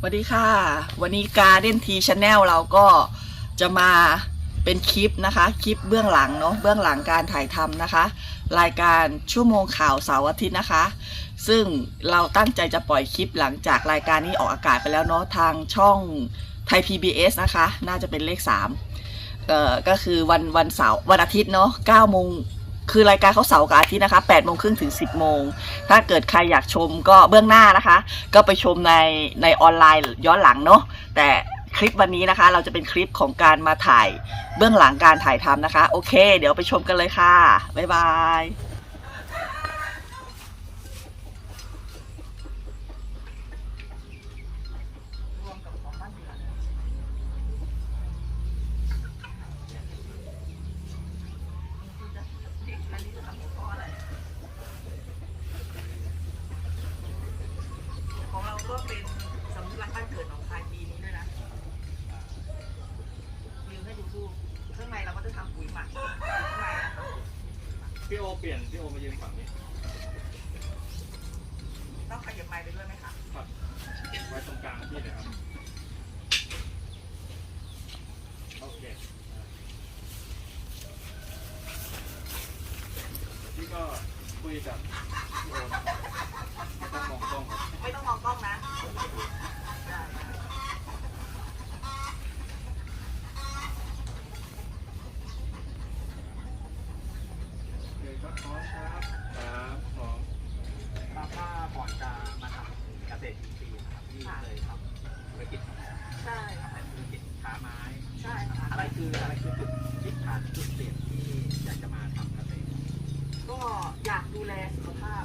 สวัสดีค่ะ วันนี้ Garden T Channel เราก็จะมาเป็นคลิปนะคะ คลิปเบื้องหลังเนาะเบื้องหลังการถ่ายทำนะคะ รายการชั่วโมงข่าวเสาร์อาทิตย์นะคะ ซึ่งเราตั้งใจจะปล่อยคลิปหลังจากรายการนี้ออกอากาศไปแล้วเนาะทางช่องไทย PBS นะคะ น่าจะเป็นเลข3เอ่อก็คือวันวันเสาร์วันอาทิตย์เนาะ9โมง คือรายการเขาเสาร์กับอาทิตย์นะคะ8โมงครึ่งถึง 10โมง ถ้าเกิดใครอยากชมก็เบื้องหน้านะคะ ก็ไปชมในในออนไลน์ย้อนหลังเนาะ แต่คลิปวันนี้นะคะ เราจะเป็นคลิปของการมาถ่ายเบื้องหลังการถ่ายทำนะคะ โอเค เดี๋ยวไปชมกันเลยค่ะ บ๊ายบาย ของเราก็เป็นสำนักบ้านเกิดของคายปีนี้ด้วยนะวิวให้ดูรูปข้างในเราก็จะทำปุ๋ยหมักข้างในนะคะ พี่โอเปลี่ยนพี่โอมายืนฝั่งนี้ ต้องขยับไม้ไปด้วยไหมคะ ครับไว้ตรงกลางพี่เลยครับโอเคพี่ก็คุยกับพี่โอไม่ต้องมองกล้องครับ ไม่ต้องมองกล้องนะได้ โอเคครับพร้อมครับสามสอง ป้าป้าก่อนจะมาทำเกษตรอินทรีย์นะครับที่เคยทำธุรกิจ ใช่ เป็นธุรกิจค้าไม้ ใช่ค่ะ อะไรคืออะไรคือจุดทิศทางจุดเปลี่ยนที่อยากจะมาทำเกษตร ก็อยากดูแลสุขภาพ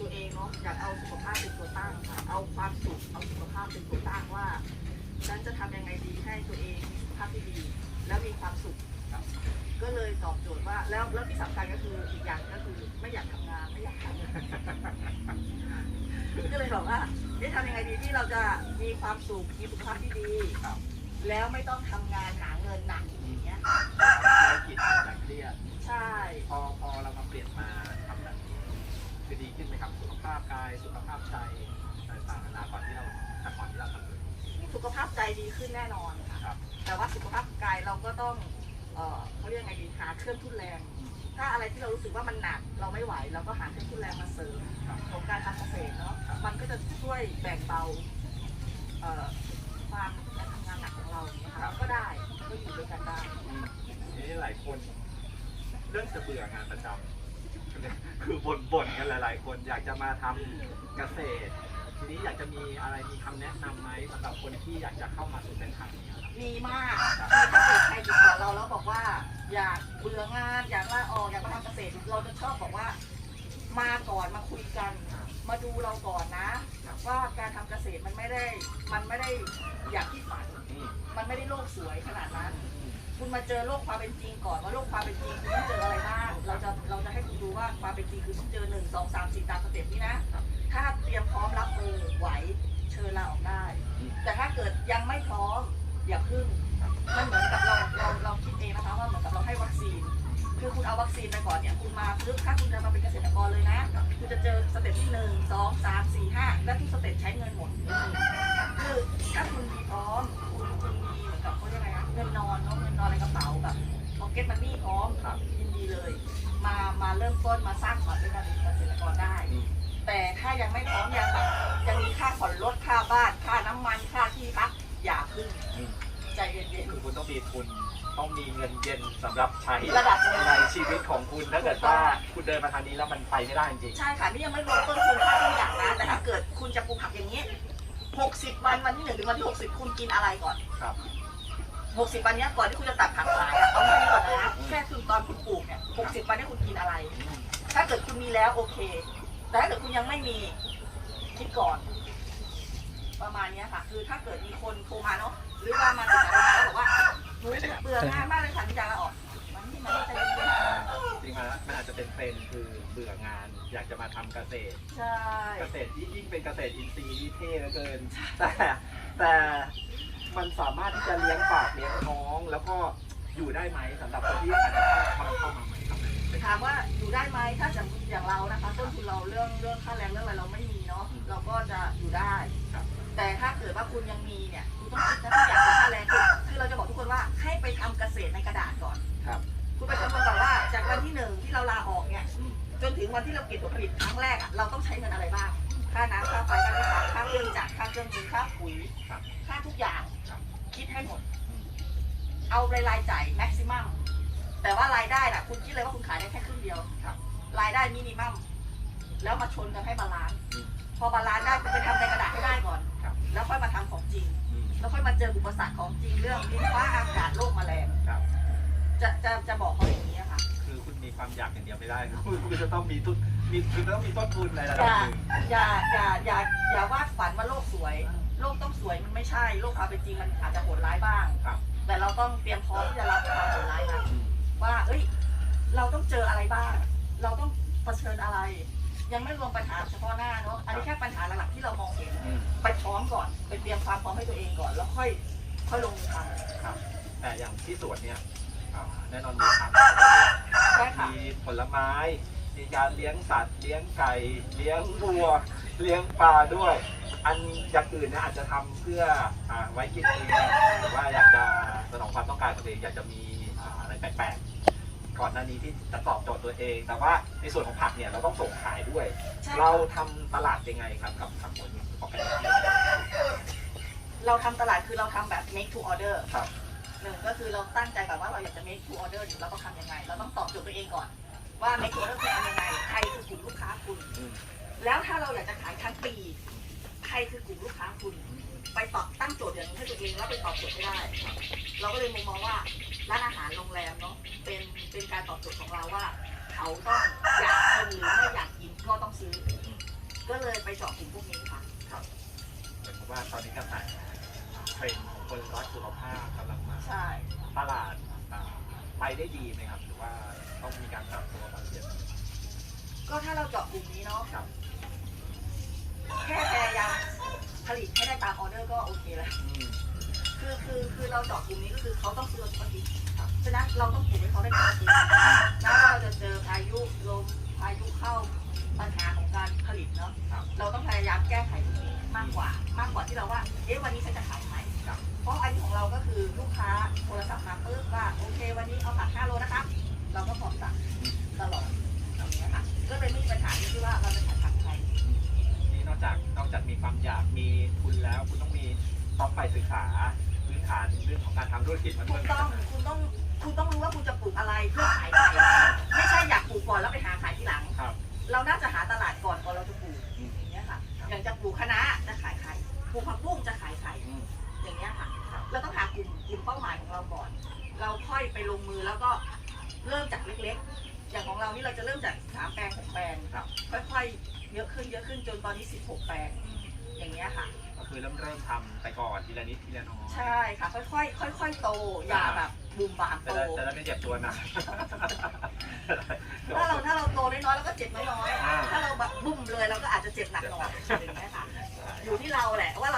ตัวเองเนาะอยากเอาสุขภาพเป็นตัวตั้งค่ะ เอาความสุขเอาสุขภาพเป็นตัวตั้งว่า ฉันจะทำยังไงดีให้ตัวเองมีสุขภาพที่ดี แล้วมีความสุข ครับ ก็เลยตอบโจทย์ว่าแล้วแล้วที่สำคัญก็คืออีกอย่างก็คือไม่อยากทำงานไม่อยากทำงาน ก็เลยบอกว่าเอ๊ะทำยังไงดีที่เราจะมีความสุขมีสุขภาพที่ดี ครับ แล้วไม่ต้องทำงานหาเงินหนักอย่างเงี้ย ธุรกิจจากเครียดใช่ พอพอเรามาเปลี่ยนมาทำแบบนี้คือดีขึ้นไหมครับสุขภาพกายสุขภาพใจต่างๆนานาก่อนที่เราแต่ก่อนที่เราทำเลย สุขภาพใจดีขึ้นแน่นอนค่ะครับแต่ว่าสุขภาพกายเราก็ต้อง เอ่อเขาเรียกไงดีหาเครื่องทุนแรง ถ้าอะไรที่เรารู้สึกว่ามันหนัก เราไม่ไหวเราก็หาเครื่องทุนแรงมาเสริมครับ ของการทำเกษตรเนาะ มันก็จะช่วยแบ่งเบา เอ่อ เราอย่างเงี้ยค่ะก็ได้ก็อยู่ด้วยกันได้อืมทีนี้หลายคนเริ่มจะเบื่องานประจำคือบ่นๆกันหลาย ๆ คนอยากจะมาทำเกษตร ทีนี้อยากจะมีอะไรมีคำแนะนำไหมสำหรับคนที่อยากจะเข้ามาสู่เส้นทางนี้ครับมีมากคือถ้าเกิดใครติดต่อเราแล้วบอกว่า อยากเบื่องานอยากลาออกอยากมาทำเกษตรเราจะชอบบอกว่า มาก่อนมาคุยกัน มาดูเราก่อนนะ ว่าการทำเกษตรมันไม่ได้มันไม่ได้อย่างที่ฝันอื มันไม่ได้โลกสวยขนาดนั้น คุณมาเจอโลกความเป็นจริงก่อนว่าโลกความเป็นจริงคุณเจออะไรบ้างเราจะเราจะให้คุณดูว่าความเป็นจริงคือต้องเจอหนึ่งสองสามสี่ตามสเต็ปนี้นะ ถ้าเตรียมพร้อมรับมือไหวเชิญลาออกได้ แต่ถ้าเกิดยังไม่พร้อมอย่าพึ่งมันเหมือนกับเราเราเราคิดเองนะคะว่าเหมือนกับเราให้วัคซีน คือคุณเอาวัคซีนไปก่อนเนี่ยคุณมาปึ๊บถ้าคุณจะมาเป็นเกษตรกรเลยนะคุณจะเจอสเต็ปที่หนึ่งสองสามสี่ห้าและทุกสเต็ปใช้เงินหมดคือถ้าคุณมีพร้อม งินนอนเนาะเงินนอนในกระเป๋าแบบพ็อกเก็ตมันนี่พร้อมครับยินดีเลย มามาเริ่มต้นมาสร้างฝันด้วยการเป็นเกษตรกรได้ อืม แต่ถ้ายังไม่พร้อมยังแบบยังมีค่าผ่อนรถค่าบ้านค่าน้ำมันค่าที่พักอย่าพึ่งอืมใจเย็นคือคุณต้องมีทุนต้องมีเงินเย็นสำหรับใช้ระดับหนึ่งในชีวิตของคุณถ้าเกิดว่าคุณเดินมาทางนี้แล้วมันไปไม่ได้จริงๆใช่ค่ะนี่ยังไม่รวมต้นทุนค่าทุกอย่างนะแต่ถ้าเกิดคุณจะปลูกผักอย่างนี้ 60 วันวันที่หนึ่งถึงวันที่60 คุณกินอะไรก่อน ๆครับ 60วันเนี้ยก่อนที่คุณจะตัดผักขายอะเอาแค่นี้ก่อนนะแค่คือตอนคุณปลูกเนี่ย60วันนี้คุณกินอะไร ถ้าเกิดคุณมีแล้วโอเค แต่ถ้าเกิดคุณยังไม่มีคิดก่อน ประมาณเนี้ยค่ะ คือถ้าเกิดมีคนโทรมาเนาะหรือว่ามาติดต่อเรามาแล้วบอกว่าหนูเบื่องานมากเลยค่ะที่จะลาออกมันนี่มันไม่ใจเย็นจริงๆแล้วมันอาจจะเป็นเทรนด์คือเบื่องาน อยากจะมาทำเกษตรๆใช่ เกษตรยิ่งเป็นเกษตรอินทรีย์ที่เท่เหลือเกิน แต่แต่ มันสามารถที่จะเลี้ยงปากเลี้ยงท้อง แล้วก็อยู่ได้ไหมสำหรับคนที่อาจจะเข้าเข้ามาใหม่ครับเป็นถามว่าอยู่ได้ไหมถ้าสมมติอย่างเรานะคะต้นทุนเราเรื่องเรื่องค่าแรงเรื่องอะไรเราไม่มีเนาะเราก็จะอยู่ได้ครับแต่แต่ถ้าเกิดว่าคุณยังมีเนี่ยคุณต้องคิดนะทุกอย่างเป็นค่าแรงคือคือเราจะบอกทุกคนว่าให้ไปทำเกษตรในกระดาษก่อน ครับ คุณไปคำนวณก่อนว่าจากวันที่หนึ่งที่เราลาออกเนี่ยจนถึงวันที่เราเก็บผลผลิตครั้งแรกอะเราต้องใช้เงินอะไรบ้าง ค่าน้ำค่าไฟค่าไฟฟ้าค่าเครื่องจักรค่าเครื่องมือค่าปุ๋ยครับค่าทุกอย่าง ครับคิดให้หมด เอารายรายจ่ายแม็กซิมัมแต่ว่ารายได้น่ะ คุณคิดเลยว่าคุณขายได้แค่ครึ่งเดียวครับ รายได้มินิมัมแล้วมาชนกันให้บาลานซ์อืมพอบาลานซ์ได้คุณไปทำในกระดาษให้ได้ก่อนครับแล้วค่อยมาทำของจริงอืมแล้วค่อยมาเจออุปสรรคของจริงเรื่องดินฟ้าอากาศโรคแมลงครับจะจะจะบอกเขาอย่างนี้ค่ะ คือคุณมีความอยากอย่างเดียวไม่ได้คุณคุณจะต้องมีทุนมีคุณต้องมีต้นทุนในระอดับย่าหนึ่งอย่าอย่าอย่าอย่าวาดฝันว่าโลกสวย โลกต้องสวยมันไม่ใช่ โลกความเป็นจริงมันอาจจะโหดร้ายบ้าง ครับ แต่เราต้องเตรียมพร้อมที่จะรับความโหดร้ายนั้นอืมว่า เอ้ย เราต้องเจออะไรบ้าง เราต้องเผชิญอะไร ยังไม่รวมปัญหาเฉพาะหน้าเนาะ อันนี้แค่ปัญหาหลักๆที่เรามองเห็น อืมไปพร้อมก่อน ไปเตรียมความพร้อมให้ตัวเองก่อน แล้วค่อย ค่อยลงมือทำครับ แต่อย่างที่สวนเนี่ยอ่าแน่นอนมีผักใช่ค่ะ มีผลไม้ มีการเลี้ยงสัตว์ เลี้ยงไก่ เลี้ยงวัว เลี้ยงปลาด้วย อันอย่างอื่นเนี่ยอาจจะทำเพื่ออ่าไว้กินเองหรือว่าอยากจะสนองความต้องการของตัวเองอยากจะมีอ่าอะไรแปลกๆก่อนหน้านี้ที่จะตอบโจทย์ตัวเอง แต่ว่าในส่วนของผักเนี่ยเราต้องส่งขายด้วย ใช่เราค่ะทำตลาดยังไงครับกับผักผลออกไปเราทำตลาดคือเราทำแบบ make to order ครับ หนึ่งก็คือเราตั้งใจก่อนว่าเราอยากจะ make to order อยู่เราต้องทำยังไง เราต้องตอบโจทย์ตัวเองก่อน ว่า make to order คือทำยังไงใครคือกลุ่มลูกค้าคุณ อืม แล้วถ้าเราอยากจะขายทั้งปี ใครคือกลุ่มลูกค้าคุณ ไปตอบตั้งโจทย์อย่างนี้ให้ตัวเองแล้วไปตอบโจทย์ให้ได้ เราก็เลยมุมมองว่าร้านอาหารโรงแรมเนาะเป็นเป็นการตอบโจทย์ของเราว่า เขาต้องอยากกินหรือไม่อยากกินก็ต้องซื้อ ก็เลยไปเจาะกลุ่มพวกนี้ค่ะเหมือนกับว่าตอนนี้กระแสเทรนด์ของคนรักสุขภาพกำลังมาใช่ตลาดอ่าไปได้ดีไหมครับ หรือว่าต้องมีการปรับตัวบางอย่างก็ถ้าเราเจาะกลุ่มนี้เนาะครับ แค่พยายามผลิตให้ได้ตามออเดอร์ก็โอเคแล้วคือคือคือเราเจาะกลุ่มนี้ก็คือเขาต้องซื้อวัตถุดิบครับฉะนั้นเราต้องปลูกให้เขาได้วัตถุดิบแล้วเราจะเจอพายุลมพายุเข้าปัญหาของการผลิตเนาะเราต้องพยายามแก้ไขตรงนี้มากกว่ามากกว่าที่เราว่าเอ๊ะวันนี้ฉันจะขายไหมเพราะอันนี้ของเราก็คือลูกค้าโทรศัพท์มาปุ๊บว่าโอเค วันนี้เอาผัก5โลนะครับ เราก็พร้อมสั่ง ธุรกิจมันคุณต้องคุณต้องคุณต้องรู้ว่าคุณจะปลูกอะไรเพื่อขาย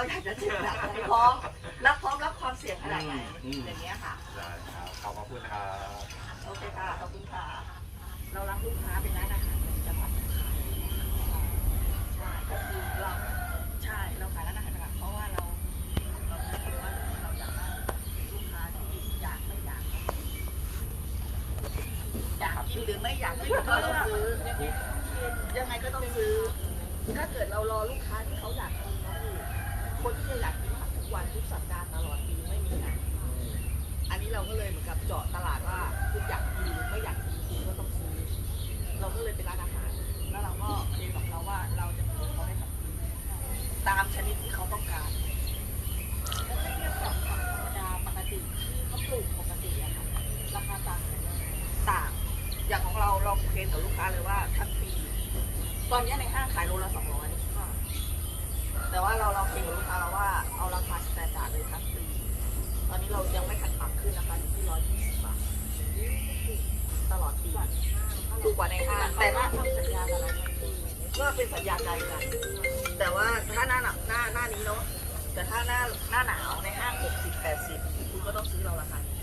เราแหละว่าเราอยากจะเจ็บหนักไหนพร้อมรับพร้อมรับความเสี่ยงขนาดไหนอืมอย่างเงี้ยค่ะได้ครับขอบพระคุณนะครับโอเคค่ะขอบคุณค่ะเรารับลูกค้าเป็นร้านอาหารในจังหวัดใช่ก็คือเราใช่เราขายร้านอาหารจังหวัดเพราะว่าเราเรารู้สึกว่าเราอยากได้ลูกค้าที่อยากไม่อยากอยากกินหรือไม่อยากกินก็ต้องซื้อยังไงก็ต้องซื้อถ้าเกิดเรารอลูกค้าที่เขาอยากกินนะพี่คนที่จะอยากกินผัก ทุกวันทุกสัปดาห์ตลอดปีไม่มีนะอันนี้เราก็เลยเหมือนกับเจาะตลาดว่าคุณอยากกินหรือไม่อยากกินคุณก็ต้องซื้อเราก็เลยเป็นร้านอาหาร แล้วเราก็เคยบอกเขาว่าเราจะปลูกเขาได้แบบตามชนิดที่เขาต้องการแล้วถ้าเทียบกับผักธรรมดาปกติที่เขาปลูกปกติอะค่ะราคาต่างกันไหมต่างอย่างของเราเราเคลมกับลูกค้าเลยว่าทั้งปี ตอนนี้ในห้างขายโลละสองร้อย แต่ว่าเราเราเคลมกับลูกค้าเราว่าเอาราคาสแตนดาร์ดเลยทั้งปีตอนนี้เรายังไม่ทันปรับขึ้นนะคะอยู่ที่ร้อยยี่สิบบาทตลอดปีถูกกว่าในห้างแต่ว่าถ้าทำสัญญาอะไรมันดีก็เป็นสัญญาใจกัน แต่ว่าถ้าหน้าหนักหน้าหน้านี้เนาะแต่ถ้าหน้าหน้าหนาวในห้างหกสิบแปดสิบคุณก็ต้องซื้อเราราคานี้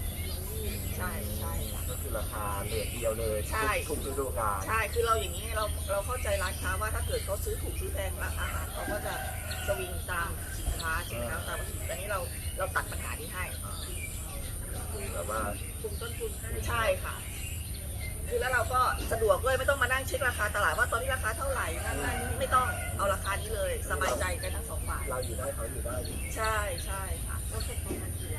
ใช่ ค่ะก็คือราคาเรทเดียวเลยใช่ทุกฤดูกาลใช่ คือเราอย่างนี้เราเราเข้าใจร้านค้าว่าถ้าเกิดเขาซื้อถูกซื้อแพงราคาอาหารเขาก็จะสวิงตามสินค้าค้าใช่ไหมคะตามวัตถุดิบอันนี้เราเราตัดปัญหานี้ให้แบบว่าคุมต้นทุนให้ใช่ค่ะ คือแล้วเราก็สะดวกด้วยไม่ต้องมานั่งเช็คราคาตลาดว่าตอนนี้ราคาเท่าไหร่นั่นนั่นนี่ไม่ต้องเอาราคานี้เลย สบายใจกันทั้งสองฝ่ายเราอยู่ได้เขาอยู่ได้ ใช่ใช่ค่ะเราเก็บประมาณกี่ล้าน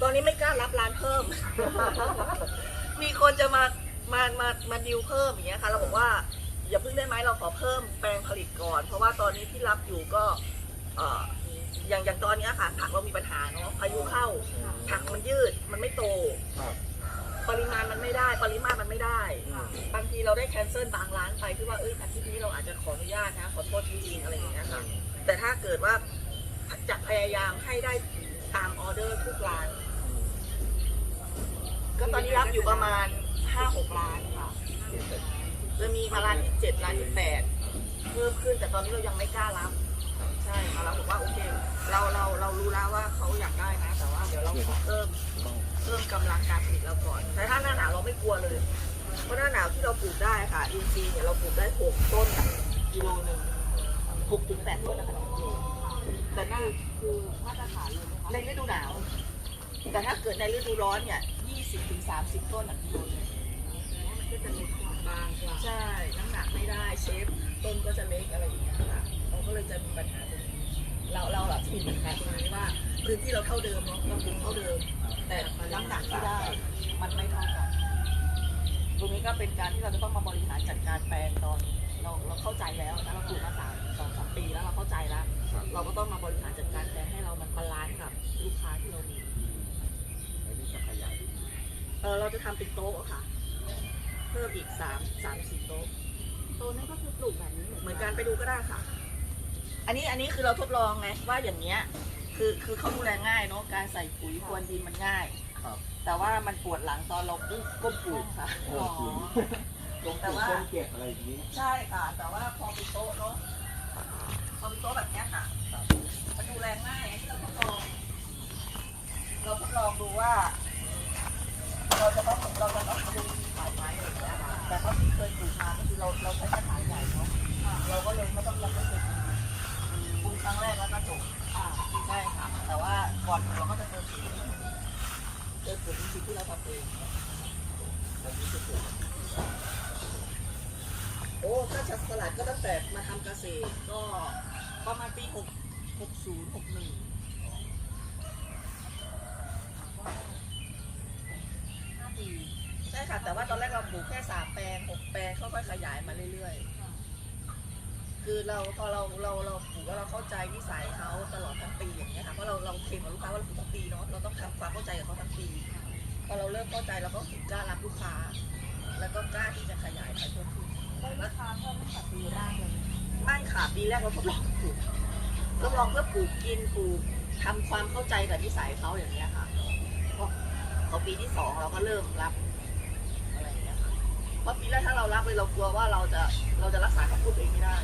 ตอนนี้ไม่กล้ารับร้านเพิ่ม มีคนจะมามามามาดิวเพิ่มอย่างเงี้ยค่ะ เราบอกว่าอย่าเพิ่งได้ไหมเราขอเพิ่มแปลงผลิตก่อน เพราะว่าตอนนี้ที่รับอยู่ก็เอ่ออย่างอย่างตอนเนี้ยค่ะผักเรามีปัญหาเนาะพายุเข้าผักมันยืดมันไม่โต ครับปริมาณมันไม่ได้ ปริมาตรมันไม่ได้อืมบางทีเราได้แคนเซิลบางร้านไปที่ว่าเอ้ยอาทิตย์นี้เราอาจจะขออนุญาตนะขอโทษจริงๆอะไรอย่างเงี้ยค่ะแต่ถ้าเกิดว่าจะพยายามให้ได้ตามออเดอร์ทุกร้าน ก็ตอนนี้รับอยู่ประมาณห้าหกล้านค่ะจะมีมาร้านที่เจ็ดร้านที่แปดเพิ่มขึ้นแต่ตอนนี้เรายังไม่กล้ารับ ใช่ค่ะเราบอกว่าโอเค เราเราเรารู้แล้วว่าเขาอยากได้นะ แต่ว่าเดี๋ยวเราขอเพิ่มเพิ่มกำลังการผลิตเราก่อน แต่ถ้าหน้าหนาวเราไม่กลัวเลย เพราะหน้าหนาวที่เราปลูกได้ค่ะอินทรีย์เนี่ยเราปลูกได้หกต้นกิโลหนึ่งหกถึงแปดต้นนะคะต่อกิโลแต่หน้าคือมาตรฐานเลยในฤดูหนาว แต่ถ้าเกิดในฤดูร้อนเนี่ย สิบถึงสามสิบต้นต่อกิโลหนึ่งมันก็จะมีความบางกว่าใช่น้ำหนักไม่ได้เชฟต้นก็จะเล็กอะไรอย่างเงี้ยค่ะเราก็เลยจะมีปัญหาตรงนี้เราเราหลับที่มีปัญหาตรงนี้ว่าพื้นที่เราเท่าเดิมเนาะเราปลูกเท่าเดิม แต่น้ำหนักที่ได้มันไม่เท่ากันตรงนี้ก็เป็นการที่เราจะต้องมาบริหารจัดการแปลงตอนเราเราเข้าใจแล้วนะเราปลูกมาสามสองสามปีแล้วเราเข้าใจแล้ว เราก็ต้องมาบริหารจัดการแปลงให้เรามันบาลานซ์กับลูกค้าที่เรามีไม่ได้จะขยาย เออเราจะทำเป็นโต๊ะอะค่ะ เพิ่มอีกสามสามสี่โต๊ะตัวนั้นก็คือปลูกแบบนี้เหมือนกันไปดูก็ได้ค่ะ อันนี้อันนี้คือเราทดลองไงว่าอย่างเนี้ย คือคือเขาดูแลง่ายเนาะการใส่ปุ๋ยพรวนดินมันง่าย ครับแต่ว่ามันปวดหลังตอนเราก้มปลูกค่ะอ๋อลงแต่ว่า ต้นเก็บอะไรอย่างนี้ ใช่ค่ะ แต่ว่าพอเป็นโต๊ะเนาะพอเป็นโต๊ะแบบเนี้ยค่ะมันดูแลง่ายอันนี้เราทดลอง เราทดลองดูว่า เราจะต้องเราจะต้องดูขายไม้เงี้ยแต่เท่าที่เคยปลูกมาก็คือเราเราใช้กระถางใหญ่เนาะเราก็เลยไม่ต้องยังไม่เคยปลูกปูครั้งแรกแล้วก็จบอ่าใช่ค่ะ แต่ว่าก่อนเราก็จะเจอปุ๋เจอปุ๋ยจริที่เราทำเองโอ้ก็จะดสลัดก็ตั้งแต่มาทำเกษตรก็ประมาณปี6 60 61ีใช่ค่ะ แต่ว่าตอนแรกเราปลูกแค่สามแปลงหกแปลงค่อยๆขยายมาเรื่อยๆ คือเราพอเราเราเราปลูกแล้วเราเข้าใจนิสัยเขาตลอดทั้งปีอย่างเงี้ยค่ะ เพราะเราเราเคลมกับลูกค้าว่าเราปลูกทั้งปีเนาะ เราต้องทำความเข้าใจกับเขาทั้งปี พอเราเริ่มเข้าใจเราก็ถึงกล้ารับลูกค้า แล้วก็กล้าที่จะขยายไปเพิ่มขึ้นลูกค้าเพิ่มตั้งปีแรกเลยไม่ค่ะปีแรกเราทดลองปลูกทดลองเพื่อปลูกกินปลูกทำความเข้าใจกับนิสัยเขาอย่างเงี้ยค่ะ พอปีที่สองเราก็เริ่มรับอะไรอย่างเงี้ยค่ะเพราะปีแรกถ้าเรารับเลยเรากลัวว่าเราจะเราจะรักษาคำพูดตัวเองไม่ได้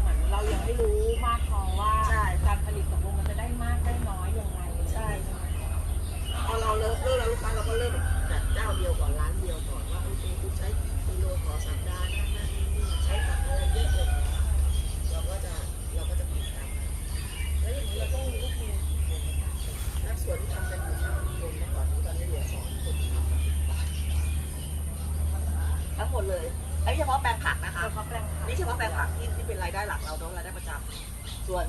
เหมือนเรายังไม่รู้มากพอว่าใช่ การผลิตตกลงมันจะได้มากได้น้อยยังไง ใช่ พอเราเริ่มเริ่มแล้วลูกค้าเราก็เริ่มจากเจ้าเดียวก่อนร้าน ได้หลักเราเนาะรายได้ประจำส่วน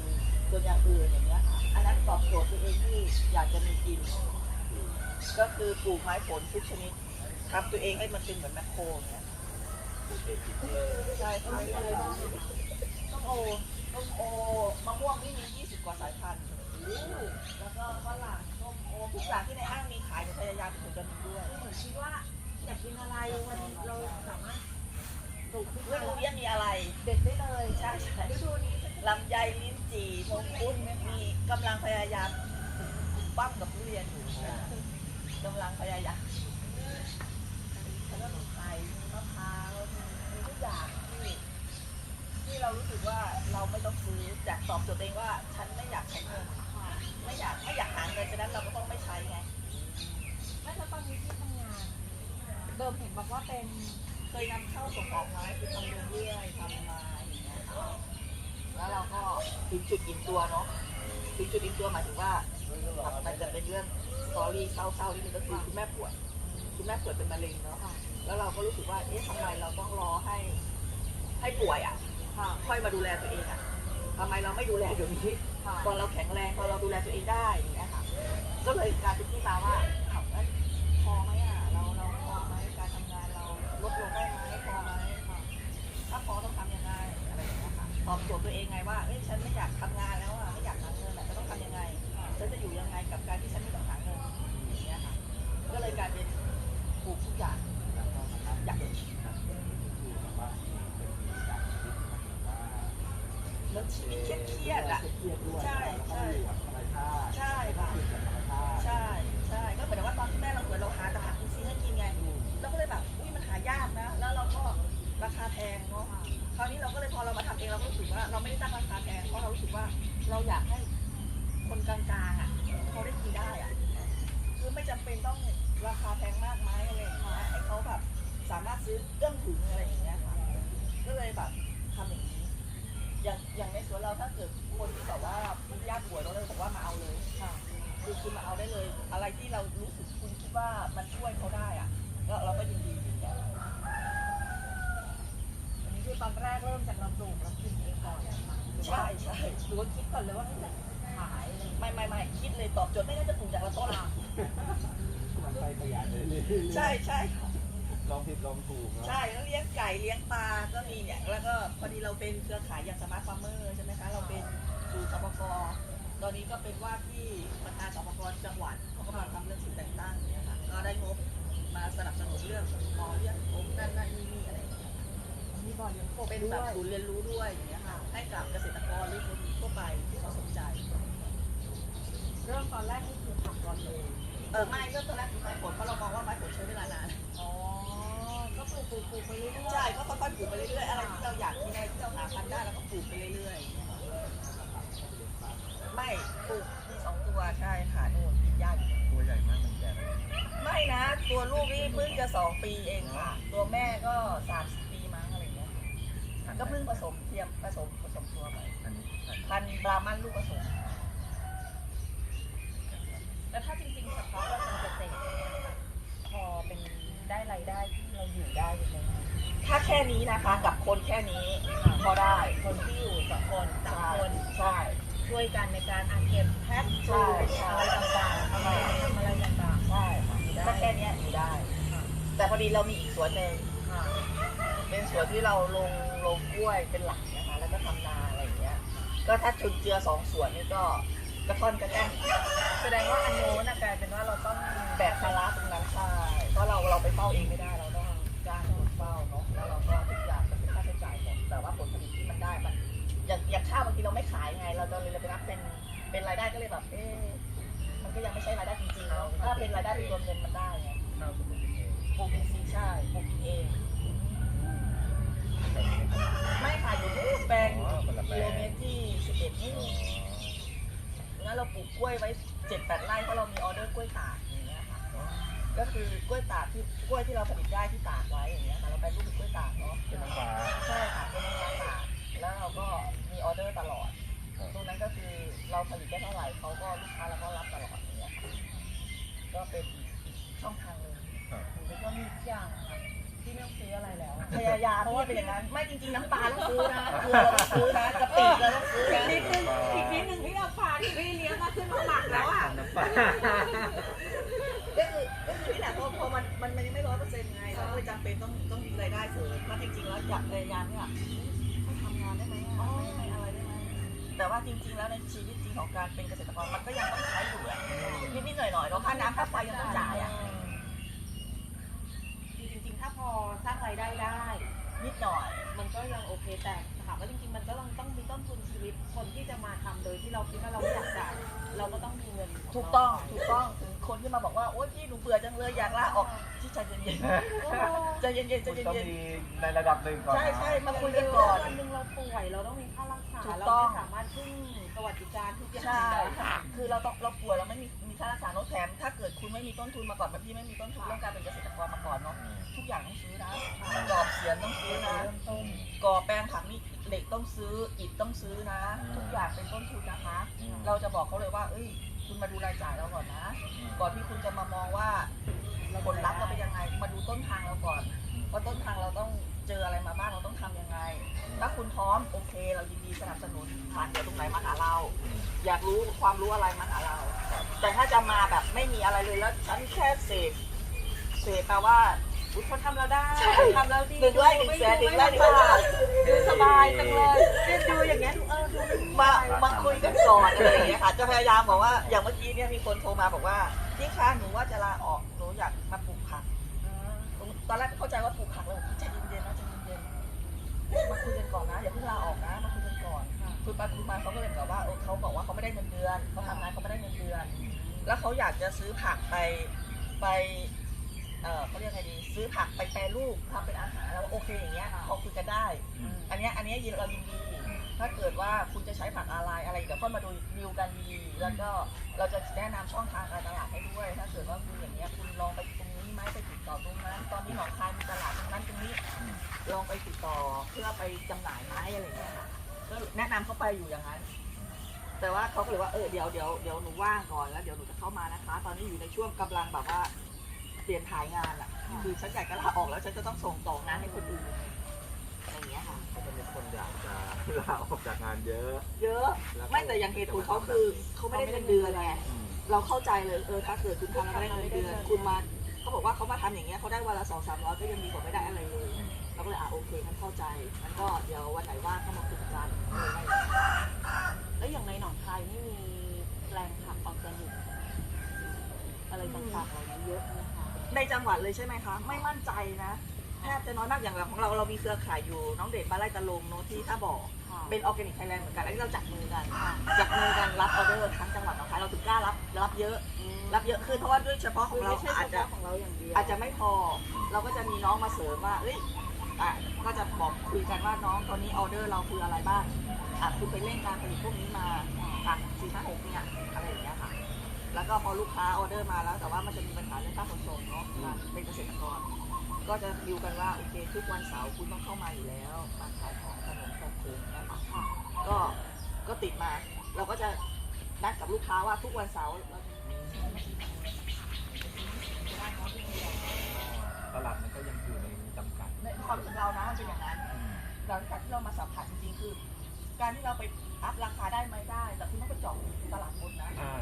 ส่วนอย่างอื่นอย่างเงี้ยค่ะอันนั้นตอบโจทย์ตัวเองที่อยากจะมีกิน ก็คือปลูกไม้ผลทุกชนิดทำตัวเองให้มันเป็นเหมือนแมคโครอย่างเงี้ยใช่ค่ะต้มโอต้มโอมะม่วงนี่มี 20 กว่าสายพันธุ์แล้วก็ฝรั่งต้มโอทุกอย่างที่ในห้างมีขายหนูพยายามถึงจะมีด้วยเหมือนคิดว่าอยากกินอะไรวันเราสามารถ ลูกขึ้นฤมาดูเนี้ยมีอะไร เด็ดได้เลยใช่ใช่ฤดูนี้ลำไยลิ้นจี่มงคุดมีกำลังพยายามปั้มกับทุเรียนอยู่กำลังพยายามแล้วก็มีไข่มีมะพร้าวมีทุกอย่างที่ที่เรารู้สึกว่าเราไม่ต้องซื้ออยากตอบโจทย์ตัวเองว่า ฉันไม่อยากใช้เงินไม่อยากไม่อยากหาเงินฉะนั้นเราก็ต้องไม่ใช้ไง ไม่แล้วตอนนี้ที่ทำงาน เดิมเห็นบอกว่าเป็น เคยนำเข้าส่งออกไม้คือทำเรื่อยๆทำมาอย่างเงี้ยค่ะ แล้วเราก็ถึงจุดอิ่มตัวเนาะถึงจุดอิ่มตัวหมายถึงว่ามันจะเป็นเรื่องสตอรี่ เศร้าๆนิดนึงก็คือคุณแม่ป่วยคุณแม่ป่วยเป็นมะเร็งเนาะแล้วเราก็รู้สึกว่าเอ๊ะทำไมเราต้องรอให้ ให้ป่วยอะค่อยมาดูแลตัวเองอะทำไมเราไม่ดูแลเดี๋ยวนี้ตอนเราแข็งแรงตอนเราดูแลตัวเองได้อย่างเงี้ยค่ะก็เลยกลายเป็นที่มาว่าอ้าวเอ้ยพอไหมอะเราเราพอไหมการทำงานเราลดลงได้ไหมพอไหมค่ะถ้าพอต้องทำยังไงอะไรอย่างเงี้ยค่ะตอบโจทย์ตัวเองไงว่าเอ้ยฉันไม่อยากทำงานแล้วอะไม่อยากหาเงินอะจะต้องทำยังไงฉันจะอยู่ยังไงกับการที่ฉันไม่ต้องหาเงินอย่างเงี้ยค่ะ ก็เลยกลายเป็นปลูกทุกอย่างอยากแล้วชีวิตเครียดๆอะใช่ อาได้เลยอะไรที่เรารู้สึกคุณคิดว่ามันช่วยเขาได้อะก็เราก็ยินดีที่จะอันนี้คือตอนแรกเริ่มจากเราปลูกเรากินเองก่อนใช่ใช่หรือว่าคิดก่อนเลยว่าจะขายอะไรอย่างเงี้ยไม่ไม่ไม่คิดเลยตอบโจทย์ไม่งั้นจะปลูกจากละต้นละมันไปขยายเลยใช่ใช่ค่ะลองผิดลองถูกเนาะใช่แล้วเลี้ยงไก่เลี้ยงปลาก็มีเนี่ยแล้วก็พอดีเราเป็นเครือข่ายอย่างสมาร์ทฟาร์มเมอร์ใช่ไหมคะเราเป็นศูนย์สปก ตอนนี้ก็เป็นว่าที่ประธานสปกจังหวัดเขากำลังทำเรื่องสิ่งแต่งตั้งเนี่ยค่ะก็ได้งบมาสนับสนุนเรื่องมอเรื่องงบนั่นนั่นนี่นี่อะไรอย่างเงี้ยมีบ่อเลี้ยงกบเป็นด้แบบวยศูนย์เรียนรู้ด้วยอย่างเงี้ยค่ะให้กับเกษตรกรหรือคนทั่วไปที่เขาสนใจ เริ่มตอนแรกนี่คือผักก่อนเลยเออไม่เริ่มตอนแรกคือไม้ผลเพราะเรามองว่าไม้ผลใช้เวลานานอ๋อก็ปลูกปลูกปลูกไปเรื่อยๆใช่ก็ค่อยๆปลูกไปเรื่อยๆอะไรที่เราอยากกินอะไรที่เราหาพันธุ์ได้เราก็ปลูกไปเรื่อยๆไม่ปลูกมีสองตัวใช่ค่ะนู่นกินหญ้าอยู่ ตัวใหญ่มากมันแก่ ไม่นะ ตัวลูกนี่เพิ่งจะสอง ปีเองค่ะ ตัวแม่ก็สามสิบปีมั้งอะไรเงี้ยก็เพิ่งผสมเทียมผสมผสมตัวไปอันนี้พันธุ์บรามันลูกผสม แล้วถ้าจริงๆเฉพาะเราทำเกษตรพอเป็นได้รายได้ที่เราอยู่ได้ยังไงถ้าแค่นี้นะคะ กับคนแค่นี้พอได้คนที่อยู่สองคนสามคนใช่ ช่วยกันในการอาเอดีเรามีอีกสวนหนึ่งๆค่ะเป็นสวนที่เราลงลงกล้วยเป็นหลักนะคะ แล้วก็ทำนาอะไรอย่างเงี้ย ก็ถ้าจุนเจือสองสวนนี่ก็กระท่อนกระแท่นแสดงว่าอันโน้นน่ะกลายเป็นว่าเราต้องแบกภาระตรงนั้นใช่เพราะเราเราไปเฝ้าเองไม่ได้เราต้องจ้างคนเฝ้าเนาะแล้วเราก็ทุกอย่างก็เป็นค่าใช้จ่ายหมดแต่ว่าผลผลิตที่มันได้มันอย่างอย่างข้าวบางทีเราไม่ขายไง เราจะเลยไปรับเป็นเป็นรายได้ก็เลยแบบเอ๊ะมันก็ยังไม่ใช่รายได้จริงๆเนาะถ้าเป็นรายได้เป็นตัวเงินมันได้ไง ข้าวสุกเป็นเองปลูกอินทรีย์ใช่ปลูกกินเอง ไม่ค่ะอยู่ที่แปลงกิโลเมตรที่11นี่งั้นเราปลูกกล้วยไว้7-8ไร่เพราะเรามีออเดอร์กล้วยตากอย่างเงี้ยค่ะ ก็คือกล้วยตากที่กล้วยที่เราผลิตได้ที่ตากไว้อย่างเงี้ยค่ะเราไปรูปเป็นกล้วยตากเนาะ เป็นน้ำปลา ใช่ค่ะเป็นน้ำตาลตากแล้วเราก็มีออเดอร์ตลอดตรงนั้นก็คือเราผลิตได้เท่าไหร่เขาก็ลูกค้าเราก็รับตลอดอย่างเงี้ยค่ะก็เป็นอีกช่องทางหนึ่ง แล้วก็มีทุกอย่างอะค่ะที่ไม่ต้องซื้ออะไรแล้วอะพยายามที่จะเป็นอย่างนั้น ไม่จริงๆน้ำปลาต้องซื้อนะเกลือเราต้องซื้อนะกะปิเราต้องซื้อนะนิดนึงอีกนิดนึงที่เราพาที่พี่เลี้ยงมาขึ้นมาหมักแล้วอะน้ำปลาก็คือก็คือนี่แหละพอพอมันมันมันยังไม่ร้อยเปอร์เซ็นต์ไงเราก็เลยจำเป็นต้องต้องมีรายได้เสริมเพราะจริงๆแล้วอยากพยายามเนี่ยไม่ทำงานได้ไหมอะไม่ไม่อะไรได้ไหมแต่ว่าจริง ๆ แล้วในชีวิตจริงของการเป็นเกษตรกรมันก็ยังต้องใช้อยู่อะนิดๆหน่อยๆเนาะค่าน้ำค่าไฟยังต้องจ่ายอะจริงๆถ้าพอ สร้างรายได้ได้นิดหน่อย มันก็ยังโอเคแต่ถามว่าจริงๆ มันก็ต้องต้องมีต้นทุนชีวิตคนที่จะมาทำโดยที่เราคิดว่าเราไม่อยากจ่ายเราก็ต้องมีเงินขถูเรกต้องถูกต้องถึงคนที่มาบอกว่าโอ๊ยพี่หนูเบื่อจังเลยอยากลาออกที่ใจเย็นๆใจเย็นๆใจคุณเย็ต้องนมีในระดับหนึ่งก่อนๆใช่ใช่มาคุยกันก่อน วันหนึ่งเราป่วยเราต้องมีค่ารักษาถูกเราต้อง ไม่สามารถพึ่ง สวัสดิการทุกอย่างใช่ได้ค่ะ คือเราต้องเราป่วยเราไม่มีมีค่ารักษาโน้ตแถมถ้าเกิดคุณไม่มีต้นทุนมาก่อนแบบพี่ไม่มีต้นทุนเรื่องการเป็นเกษตรกรมาก่อนเนาะทุกอย่างต้องซื้อนะจอบเสียนต้องซื้อนะเริ่มต้นก่อแปลงผักนี่เหล็กต้องซื้ออิฐต้องซื้อนะอืมทุกอย่างเป็นต้นทุนนะคะอืมเราจะบอกเขาเลยว่า เอ้ย คุณมาดูรายจ่ายเราก่อนนะ ก่อนที่คุณจะมามองว่าผลลัพธ์เราเป็นยังไงมาดูต้นทางเราก่อนว่าต้นทางเราต้องเจออะไรมาบ้างเราต้องทำยังไง ถ้าคุณพร้อมโอเค เรายินดีสนับสนุนผ่านเดี๋ยวตรงไหนมาหาเรา อยากรู้ความรู้อะไรมาหาเรา แต่ถ้าจะมาแบบไม่มีอะไรเลยแล้วฉันแค่เสพเสพแปลว่าอุ๊ยเขาทำเราได้ใช่ทำเราดีหนึ่งไร่หนึ่งแสนหนึ่งไร่หนึ่งล้านดูสบายจังเลยเนี่ยดูอย่างเงี้ยดูเออดูไม่มีมาอะไรมาคุยกันก่อนอะไรอย่างเงี้ยค่ะ จะพยายามบอกว่าอย่างเมื่อกี้เนี่ยมีคนโทรมาบอกว่าพี่คะหนูว่าจะลาออกหนูอยากมาปลูกผักตอนแรกเข้าใจว่าปลูก คุยไปคุยมาเขาก็เลยแบบว่าเออเขาบอกว่าเขาไม่ได้เงินเดือนเขาทำงานเขาไม่ได้เงินเดือน แล้วเขาอยากจะซื้อผักไปไปเออเขาเรียกไงดีซื้อผักไปแปรรูปทำเป็นอาหารแล้วโอเคอย่างเงี้ยพอคุยกันได้ อันเนี้ยอันเนี้ยยินเรายินดีถ้าเกิดว่าคุณจะใช้ผักอะไรอะไรเดี๋ยวค่อยมาดูดิวกันดีๆแล้วก็เราจะแนะนำช่องทางการตลาดให้ด้วย ถ้าเกิดว่าคุณอย่างเงี้ยคุณลองไปตรงนี้ไหมไปติดต่อตรงนั้น ตอนนี้หนองคายมีตลาดตรงนั้นตรงนี้ลองไปติดต่อเพื่อไปจำหน่ายไหมอะไรอย่างเงี้ยค่ะ ก็แนะนำเขาไปอยู่อย่างนั้น แต่ว่าเขาก็เลยว่าเออเดี๋ยวเดี๋ยวเดี๋ยวหนูว่างก่อนแล้วเดี๋ยวหนูจะเข้ามานะคะ ตอนนี้อยู่ในช่วงกำลังแบบว่าเปลี่ยนถ่ายงานอะ คือฉันอยากจะลาออกแล้วฉันจะต้องส่งต่องานให้คนอื่นอะไรอย่างเงี้ยค่ะ ก็จะมีคนอยากจะลาออกจากงานเยอะเยอะไม่แต่อย่างเหตุผลเขาคือเขาไม่ได้เงินเดือนไงเราเข้าใจเลยเออถ้าเกิดคุณทำแล้วไม่ได้เงินเดือน คุณมาเขาบอกว่าเขามาทำอย่างเงี้ยเขาได้วันละสองสามร้อยก็ยังดีกว่าไม่ได้อะไรเลย เราก็เลยอะโอเคงั้นเข้าใจงั้นก็เดี๋ยววันไหนว่างก็มาคุยกันแล้วอย่างในหนองคายนี่มีแปลงผักออร์แกนิกอะไรต่างๆเหล่านี้เยอะนะคะ ในจังหวัดเลยใช่ไหมคะ ไม่มั่นใจนะ แทบจะน้อยมากอย่างแบบของเราเรามีเครือข่ายอยู่น้องเดชบ้านไร่ตะลงเนอะที่ท่าบ่อค่ะเป็นออร์แกนิกไทยแลนด์เหมือนกันอันนี้เราจับมือกันจับมือกันรับออเดอร์ทั้งจังหวัดหนองคายเราถึงกล้ารับรับเยอะรับเยอะขึ้นเพราะว่าด้วยเฉพาะของเราไม่ใช่อาจเฉจะ พาะของเราอย่างเดียวอาจจะไม่พอเราก็จะมีน้องมาเสริมว่าเอ้ย อะก็จะบอกคุยกันว่าน้องตอนนี้ออเดอร์เราคืออะไรบ้างอะคุณไปเร่งการผลิตพวกนี้มาอะสี่ห้าหกเนี่ยอะไรอย่างเงี้ยค่ะ แล้วก็พอลูกค้าออเดอร์มาแล้ว แต่ว่ามันจะมีปัญหาเรื่องค่าขนส่งเนาะเป็นเกษตรกร ก็จะดิวกันว่าโอเคทุกวันเสาร์คุณต้องเข้ามาอยู่แล้วมาขายของขนมของคุณนะคะก็ก็ติดมา เราก็จะนัดกับลูกค้าว่าทุกวันเสาร์ตลาดมันก็ยังอยู่ ในจำกัดในความของเรานะมันเป็นอย่างนั้น หลังจากที่เรามาสัมผัสจริงๆคือ การที่เราไปอัพราคาได้ไหมได้ แต่คุณต้องไปเจาะตลาดบนนะอ่า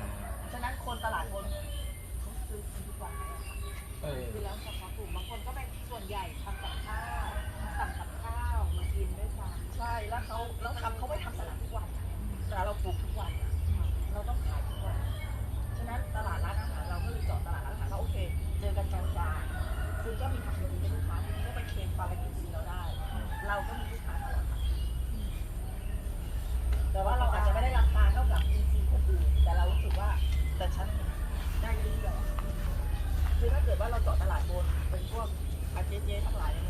ฉะนั้นคนตลาดบนเขาซื้อกินทุกวันเลยค่ะเออคือแล้วเฉพาะกลุ่มบางคนก็เป็นส่วนใหญ่ทำกับข้าวสั่งกับข้าวมากินด้วยซ้ำ ใช่แล้วเขาแล้วทำเขาไม่ทำตลาดทุกวันนะแต่เราปลูกทุก อาเจ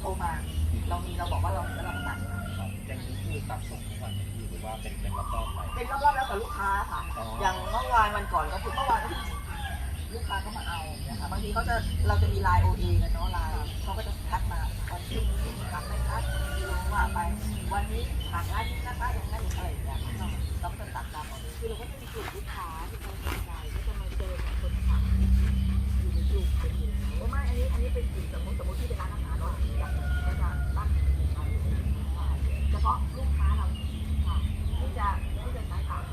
โทรมา เรามีเราบอกว่าเราแล้วเราก็ตัดยังมีที่ตัดส่งทุกวันที่หรือว่าเป็นเป็นรอบๆไปเป็นรอบๆแล้วแต่ลูกค้าค่ะอ๋อออย่างเมื่อวานวันก่อนก็คือเมื่อวานก็คือลูกค้าก็มาเอาเนี่ยค่ะบางทีเขาจะเราจะมีไลน์โอเอกันเนาะไลน์เขาก็จะทักมาวันที่นี้มีผักไหมคะกิโลว่าไปวันนี้ผักร้านนี้นะคะอย่างนั้นอย่างอะไรอย่างเงี้ยเราก็จะตัดตามออเดอร์คือเราก็จะมีกลุ่มลูกค้า จะกผู้โดยสารต่าง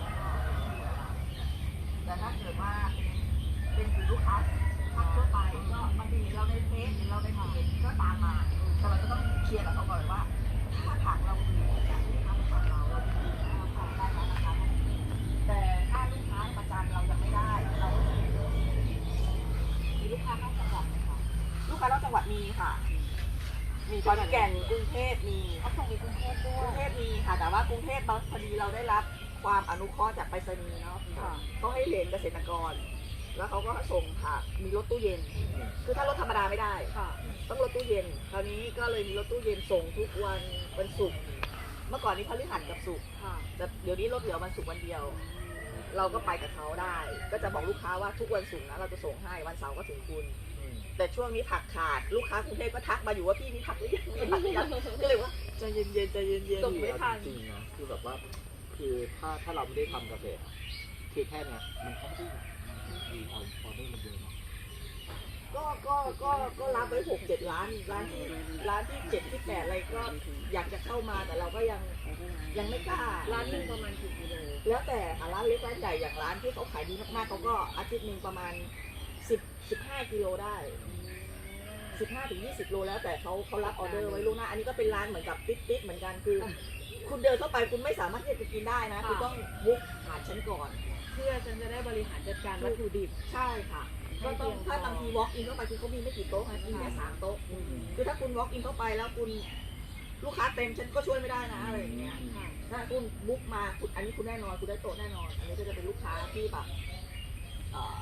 แต่ถ้าเกิดว่าเป็นผู้ลูกค้าทั่วไปก็บางทีเราในเฟซเราในเพจก็ตามมาแต่เราก็ต้องเคลียร์กับเขาก่อนว่า ถ้าถังเราดีจากลูกค้าของเราเเราได้แล้วนะคะแต่ถ้าลูกค้าประจำเรายังไม่ได้มีลูกค้านองจังหวัดไหมคะลูกค้านองจังหวัดมีค่ะ มีขอนแก่นกรุงเทพมีเขาส่งมีกรุงเทพด้กวรุยงเทพมีค่ะ แต่ว่ากรุงเทพบางพอดีเราได้รับความอนุเคราะห์จากไปรษณีย์เนาะค่ะเขาให้เหรียญเกษตรกร แล้วเขาก็ส่งค่ะ มีรถตู้เย็น คือถ้ารถธรรมดาไม่ได้ ค่ะต้องรถตู้เย็น คราวนี้ก็เลยมีรถตู้เย็นส่งทุกวันวันศุกร์ เมื่อก่อนนี้พฤหัสกับศุกร์ ค่ะแต่เดี๋ยวนี้รถเหลือวันศุกร์วันเดียว เราก็ไปกับเขาได้ ก็จะบอกลูกค้าว่าทุกวันศุกร์นะเราจะส่งให้วันเสาร์ก็ถึงคุณ แต่ช่วงนี้ผักขาดลูกค้ากรุงเทพก็ทักมาอยู่ว่าพี่มีผักหรือยังมีผักหรือยังก็เลยว่าใจเย็นๆใจเย็นๆส่งไม่ทันจริงๆนะคือแบบว่า คือถ้าถ้าเราไม่ได้ทำเกษตรอะคือแค่เนี้ยมันก็ไม่ได้มีออออเดอร์มันเยอะเนาะก็ก็ก็ก็รับไว้หกเจ็ดล้านร้านที่ร้านที่เจ็ดที่แปดอะไรก็อยากจะเข้ามาแต่เราก็ยังยังไม่กล้าร้านหนึ่งประมาณกี่กิโลแล้วแต่ค่ะร้านเล็กร้านใหญ่อย่างร้านที่เขาขายดีมากๆเขาก็อาทิตย์หนึ่งประมาณ สิบสิบห้ากิโลได้สิบห้าถึงยี่สิบโลแล้วแต่เขาเขารับออเดอร์ไว้ล่วงหน้า อันนี้ก็เป็นร้านเหมือนกับติ๊กติ๊กเหมือนกันคือ คุณเดินเข้าไปคุณไม่สามารถที่จะกินได้นะ คุณต้องวุกผ่านชั้นก่อน เพื่อฉันจะได้บริหารจัดการวัตถุดิบใช่ค่ะก็ต้องถ้าบางที walk in เข้าไปคือเขามีไม่กี่โต๊ะนะมีแค่สามโต๊ะคือถ้าคุณ walk in เข้าไปแล้วคุณลูกค้าเต็มฉันก็ช่วยไม่ได้นะอะไรอย่างเงี้ยถ้าคุณบุ๊กมาคุณอันนี้คุณแน่นอนคุณได้โต๊ะแน่นอน อันนี้ก็จะเป็นลูกค้าที่แบบเอ่อ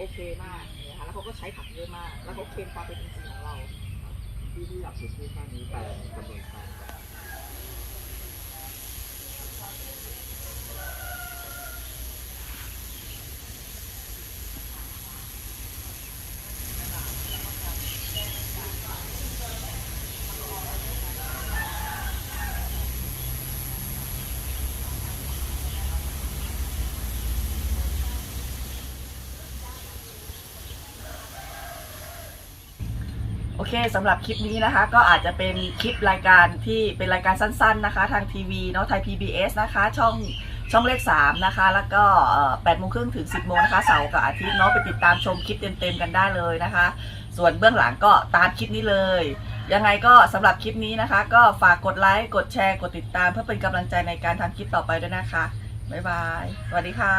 โอเคมากเนี่ยค่ะแล้วเขาก็ใช้ผักเยอะมาก แล้วเขาเคลมความเป็นจริงของเรา ที่ที่อยากจะพูดข้างนี้แต่กำเนิดการ โอ เคสำหรับคลิปนี้นะคะ ก็อาจจะเป็นคลิปรายการที่เป็นรายการสั้นๆนะคะ ทางทีวีเนาะไทย PBS นะคะ ช่องช่องเลข3นะคะ แล้วก็8โมงครึ่งถึง 10โมงนะคะเสาร์กับอาทิตย์เนาะไปติดตามชมคลิปเต็มๆกันได้เลยนะคะ ส่วนเบื้องหลังก็ตามคลิปนี้เลย ยังไงก็สำหรับคลิปนี้นะคะ ก็ฝากกดไลค์กดแชร์กดติดตาม เพื่อเป็นกำลังใจในการทำคลิปต่อไปด้วยนะคะบ๊ายบายสวัสดีค่ะ